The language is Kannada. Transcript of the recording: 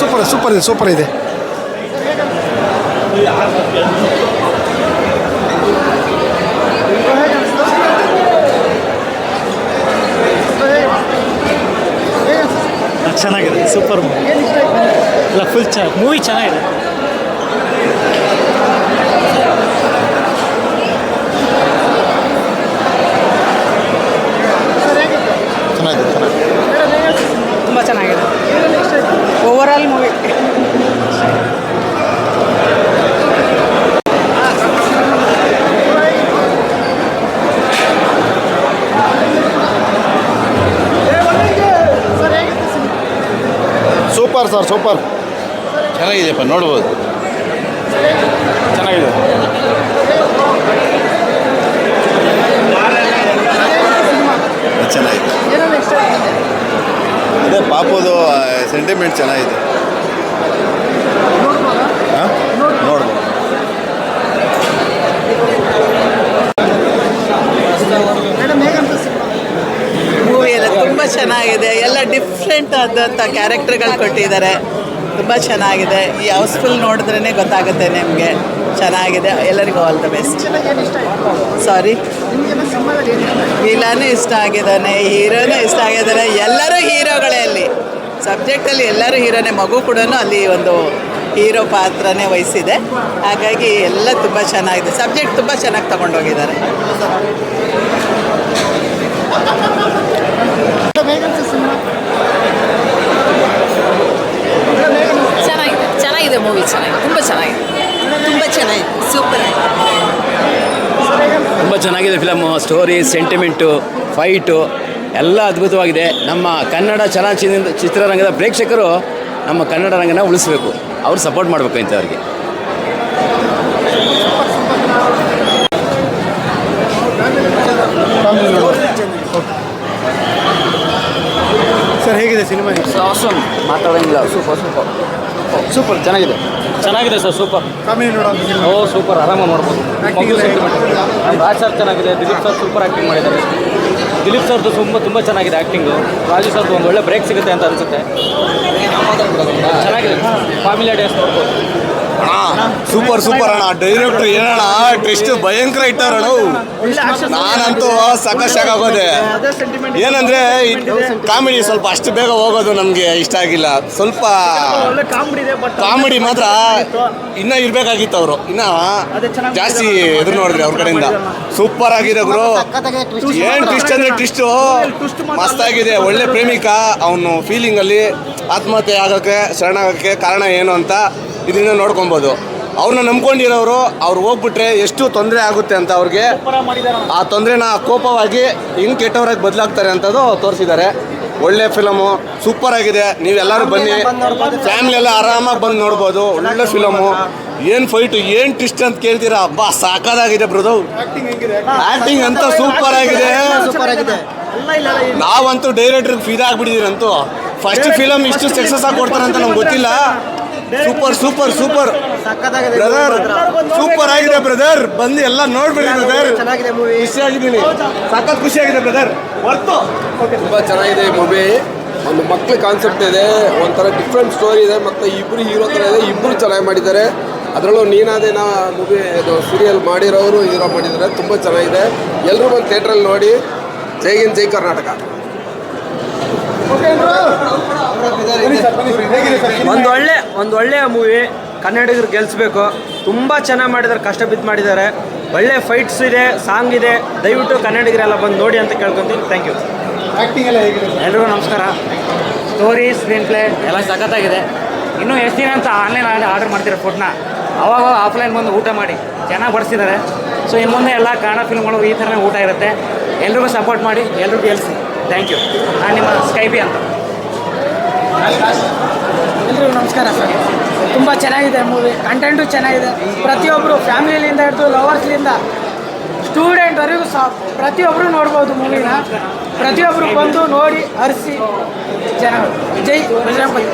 ಸೂಪರ್ ಸೂಪರ್ ಇದೆ ಸೂಪರ್ ಇದೆ. ಚೆನ್ನಾಗಿದೆ ಸೂಪರ್ ಮೂವಿ ಇಲ್ಲ ಫುಲ್ ಚೆನ್ನಾಗಿ ಮೂವಿ ಚೆನ್ನಾಗಿದೆ ಚೆನ್ನಾಗಿದೆ ತುಂಬ ಚೆನ್ನಾಗಿದೆ overall movie super sir super. ಚೆನ್ನಾಗಿದೆಯಪ್ಪ ನೋಡ್ಬೋದು. ಚೆನ್ನಾಗಿದೆ. ಚೆನ್ನಾಗಿದೆ. ಅದೇ ಪಾಪದು ಸೆಂಟಿಮೆಂಟ್ ಚೆನ್ನಾಗಿದೆ. ಹಾಂ? ನೋಡ್ಬೋದು. ಮೂವಿ ಎಲ್ಲ ತುಂಬ ಚೆನ್ನಾಗಿದೆ. ಡಿಫ್ರೆಂಟ್ ಆದಂಥ ಕ್ಯಾರೆಕ್ಟರ್ಗಳು ಕೊಟ್ಟಿದ್ದಾರೆ. ತುಂಬ ಚೆನ್ನಾಗಿದೆ. ಈ ಹೌಸ್ಫುಲ್ ನೋಡಿದ್ರೇ ಗೊತ್ತಾಗುತ್ತೆ ನಿಮಗೆ. ಚೆನ್ನಾಗಿದೆ. ಎಲ್ಲರಿಗೂ ಆಲ್ ದ ಬೆಸ್ಟ್ ಸಾರಿ ವಿಲನೂ ಇಷ್ಟ ಆಗಿದ್ದಾನೆ. ಹೀರೋನು ಇಷ್ಟ ಆಗಿದ್ದಾನೆ. ಎಲ್ಲರೂ ಹೀರೋಗಳೇ ಅಲ್ಲಿ. ಸಬ್ಜೆಕ್ಟಲ್ಲಿ ಎಲ್ಲರೂ ಹೀರೋನೇ. ಮಗು ಕೂಡ ಅಲ್ಲಿ ಒಂದು ಹೀರೋ ಪಾತ್ರನೇ ವಹಿಸಿದೆ. ಹಾಗಾಗಿ ಎಲ್ಲ ತುಂಬ ಚೆನ್ನಾಗಿದೆ. ಸಬ್ಜೆಕ್ಟ್ ತುಂಬ ಚೆನ್ನಾಗಿ ತಗೊಂಡೋಗಿದ್ದಾರೆ. ಚೆನ್ನಾಗಿದೆ ಚೆನ್ನಾಗಿದೆ ಮೂವಿ ಚೆನ್ನಾಗಿದೆ. ತುಂಬ ಚೆನ್ನಾಗಿದೆ. ತುಂಬ ಚೆನ್ನಾಗಿದೆ. ಸೂಪರ್ ತುಂಬ ಚೆನ್ನಾಗಿದೆ ಫಿಲಮು ಸ್ಟೋರಿ ಸೆಂಟಿಮೆಂಟು ಫೈಟು ಎಲ್ಲ ಅದ್ಭುತವಾಗಿದೆ. ನಮ್ಮ ಕನ್ನಡ ಚಲನಚಿತ್ರ ಚಿತ್ರರಂಗದ ಪ್ರೇಕ್ಷಕರು ನಮ್ಮ ಕನ್ನಡ ರಂಗನ ಉಳಿಸ್ಬೇಕು. ಅವ್ರು ಸಪೋರ್ಟ್ ಮಾಡಬೇಕು ಇಂಥವ್ರಿಗೆ. ಸರ್ ಹೇಗಿದೆ ಸಿನಿಮಾ? ಮಾತಾಡೋಂಗಿಲ್ಲ. ಸೂಪರ್ ಸೂಪರ್ ಸೂಪರ್ ಚೆನ್ನಾಗಿದೆ. ಚೆನ್ನಾಗಿದೆ ಸರ್ ಸೂಪರ್ ಕಾಮಿಡಿ ನೋಡೋದು ಓ ಸೂಪರ್ ಆರಾಮ ನೋಡ್ಬೋದು? ರಾಜ್ ಸರ್ ಚೆನ್ನಾಗಿದೆ. ದಿಲೀಪ್ ಸರ್ ಸೂಪರ್ ಆ್ಯಕ್ಟಿಂಗ್ ಮಾಡಿದ್ದಾರೆ. ದಿಲೀಪ್ ಸರ್ದು ತುಂಬ ತುಂಬ ಚೆನ್ನಾಗಿದೆ ಆ್ಯಕ್ಟಿಂಗು ರಾಜು ಸರ್ದು ಒಂದು ಒಳ್ಳೆ ಬ್ರೇಕ್ ಸಿಗುತ್ತೆ ಅಂತ ಅನಿಸುತ್ತೆ. ಚೆನ್ನಾಗಿದೆ. ಫ್ಯಾಮಿಲಿ ಡೇಸ್ ನೋಡ್ಬೋದು. ಸೂಪರ್ ಸೂಪರ್ ಅಣ್ಣ. ಡೈರೆಕ್ಟರ್ ಏನಣ್ಣ? ಟೆಸ್ಟ್ ಭಯಂಕರ ಇಟ್ಟಾರಣ ನಾನಂತೂ ಆಗೋದೆ. ಏನಂದ್ರೆ ಕಾಮಿಡಿ ಸ್ವಲ್ಪ ಅಷ್ಟು ಬೇಗ ಹೋಗೋದು ನಮಗೆ ಇಷ್ಟ ಆಗಿಲ್ಲ. ಸ್ವಲ್ಪ ಕಾಮಿಡಿ ಮಾತ್ರ ಇನ್ನ ಇರ್ಬೇಕಾಗಿತ್ತು ಅವರು. ಇನ್ನ ಜಾಸ್ತಿ ಎದುರು ನೋಡಿದ್ರೆ ಅವ್ರ ಕಡೆಯಿಂದ. ಸೂಪರ್ ಆಗಿದೆ ಗುರು. ಏನ್ ಟ್ವಿಸ್ಟ್ ಅಂದ್ರೆ ಟ್ವಿಸ್ಟ್ ಮಸ್ತಾಗಿದೆ. ಒಳ್ಳೆ ಪ್ರೇಮಿಕ. ಅವನು ಫೀಲಿಂಗ್ ಅಲ್ಲಿ ಆತ್ಮಹತ್ಯೆ ಆಗೋಕೆ ಶರಣಾಗಕ್ಕೆ ಕಾರಣ ಏನು ಅಂತ ಇದರಿಂದ ನೋಡ್ಕೊಬೋದು. ಅವ್ರನ್ನ ನಂಬ್ಕೊಂಡಿರೋರು ಅವ್ರು ಹೋಗ್ಬಿಟ್ರೆ ಎಷ್ಟು ತೊಂದರೆ ಆಗುತ್ತೆ ಅಂತ ಅವ್ರಿಗೆ ಆ ತೊಂದರೆನ ಕೋಪವಾಗಿ ಹಿಂಗೆ ಕೆಟ್ಟವರಾಗಿ ಬದಲಾಗ್ತಾರೆ ಅಂತದ್ದು ತೋರಿಸಿದ್ದಾರೆ. ಒಳ್ಳೆ ಫಿಲಮು ಸೂಪರ್ ಆಗಿದೆ. ನೀವೆಲ್ಲರೂ ಬನ್ನಿ. ಫ್ಯಾಮಿಲಿ ಎಲ್ಲ ಆರಾಮಾಗಿ ಬಂದು ನೋಡ್ಬೋದು. ಒಳ್ಳೆ ಫಿಲಮು. ಏನು ಫೈಟು ಏನು ಟಿಸ್ಟ್ ಅಂತ ಕೇಳ್ತೀರಾ? ಅಬ್ಬಾ, ಸಾಕಾದಾಗಿದೆ ಬ್ರದು ಆಕ್ಟಿಂಗ್ ಅಂತ ಸೂಪರ್ ಆಗಿದೆ. ನಾವಂತೂ ಡೈರೆಕ್ಟ್ರಿಗೆ ಫಿದಾ ಆಗ್ಬಿಟ್ಟಿದ್ದೀರಂತೂ. ಫಸ್ಟ್ ಫಿಲಮ್ ಇಷ್ಟು ಸಕ್ಸಸ್ ಆಗಿ ಕೊಡ್ತಾರೆ ಅಂತ ನಮ್ಗೆ ಗೊತ್ತಿಲ್ಲ. Super super super brother super ಆಗಿದೆ ಬ್ರದರ್ ಬಂದು ಎಲ್ಲ ನೋಡ್ಬಿಡಿ ಬ್ರದರ್ ಚೆನ್ನಾಗಿದೆ ಮೂವಿ ಖುಷಿ ಆಗಿದ್ದೀನಿ. ಸಖತ್ ಖುಷಿ ಆಗಿದೆ ಬ್ರದರ್ ಹೊರ್ತು ತುಂಬಾ ಚೆನ್ನಾಗಿದೆ ಈ ಮೂವಿ ಒಂದು ಮಕ್ಳ ಕಾನ್ಸೆಪ್ಟ್ ಇದೆ ಒಂಥರ ಡಿಫ್ರೆಂಟ್ ಸ್ಟೋರಿ ಇದೆ ಮತ್ತೆ ಇಬ್ಬರು ಹೀರೋ ಥರ ಇದೆ ಇಬ್ಬರು ಚೆನ್ನಾಗಿ ಮಾಡಿದ್ದಾರೆ. ಅದರಲ್ಲೂ ನೀನಾದೇನ ಮೂವಿ ಇದು ಸೀರಿಯಲ್ ಮಾಡಿರೋರು ಹೀರೋ ಮಾಡಿದ್ದಾರೆ ತುಂಬ ಚೆನ್ನಾಗಿದೆ. ಎಲ್ಲರೂ ಬಂದು ಥಿಯೇಟ್ರಲ್ಲಿ ನೋಡಿ. ಜೈ ಹಿಂದ್ ಜೈ ಕರ್ನಾಟಕ. ಒಂದು ಒಳ್ಳೆ ಒಂದು ಒಳ್ಳೆಯ ಮೂವಿ ಕನ್ನಡಿಗರು ಗೆಲ್ಲಿಸ್ಬೇಕು ತುಂಬ ಚೆನ್ನಾಗಿ ಮಾಡಿದ್ದಾರೆ ಕಷ್ಟ ಬಿದ್ದು ಮಾಡಿದ್ದಾರೆ ಒಳ್ಳೆ ಫೈಟ್ಸ್ ಇದೆ ಸಾಂಗ್ ಇದೆ. ದಯವಿಟ್ಟು ಕನ್ನಡಿಗರೆಲ್ಲ ಬಂದು ನೋಡಿ ಅಂತ ಕೇಳ್ಕೊತೀನಿ. ಥ್ಯಾಂಕ್ ಯು ಆ್ಯಕ್ಟಿಂಗ್ ಎಲ್ಲ ಹೇಗಿದೆ ಎಲ್ರಿಗೂ ನಮಸ್ಕಾರ. ಸ್ಟೋರಿ ಸ್ಕ್ರೀನ್ ಪ್ಲೇ ಎಲ್ಲ ಸಖತ್ತಾಗಿದೆ. ಇನ್ನೂ ಎಷ್ಟು ದಿನ ಅಂತ ಆನ್ಲೈನ್ ಆರ್ಡರ್ ಮಾಡ್ತೀರ ಫುಡ್ನ ಅವಾಗ ಆಫ್ಲೈನ್ ಬಂದು ಊಟ ಮಾಡಿ. ಚೆನ್ನಾಗಿ ಬಡಿಸಿದ್ದಾರೆ. ಸೊ ಇನ್ನು ಮುಂದೆ ಎಲ್ಲ ಕನ್ನಡ ಫಿಲ್ಮ್ಗಳು ಈ ಥರನೇ ಊಟ ಇರುತ್ತೆ. ಎಲ್ರಿಗೂ ಸಪೋರ್ಟ್ ಮಾಡಿ ಎಲ್ರಿಗೂ ಗೆಲ್ಲಿಸಿ ಥ್ಯಾಂಕ್ ಯು ನಾನು ನಿಮ್ಮ ಸ್ಕೈಪಿ ಅಂತ. ಎಲ್ರಿಗೂ ನಮಸ್ಕಾರ ಸರ್. ತುಂಬ ಚೆನ್ನಾಗಿದೆ ಮೂವಿ ಕಂಟೆಂಟು ಚೆನ್ನಾಗಿದೆ. ಪ್ರತಿಯೊಬ್ಬರು ಫ್ಯಾಮಿಲಿಯಿಂದ ಹಿಡಿದು ಲವರ್ಸ್ಲಿಂದ ಸ್ಟೂಡೆಂಟ್ವರೆಗೂ ಸಹ ಪ್ರತಿಯೊಬ್ಬರು ನೋಡ್ಬೋದು ಮೂವಿನ ಪ್ರತಿಯೊಬ್ಬರು ಬಂದು ನೋಡಿ ಹರಿಸಿ ಜನ ಜೈ ಪ್ರಜಾಪತಿ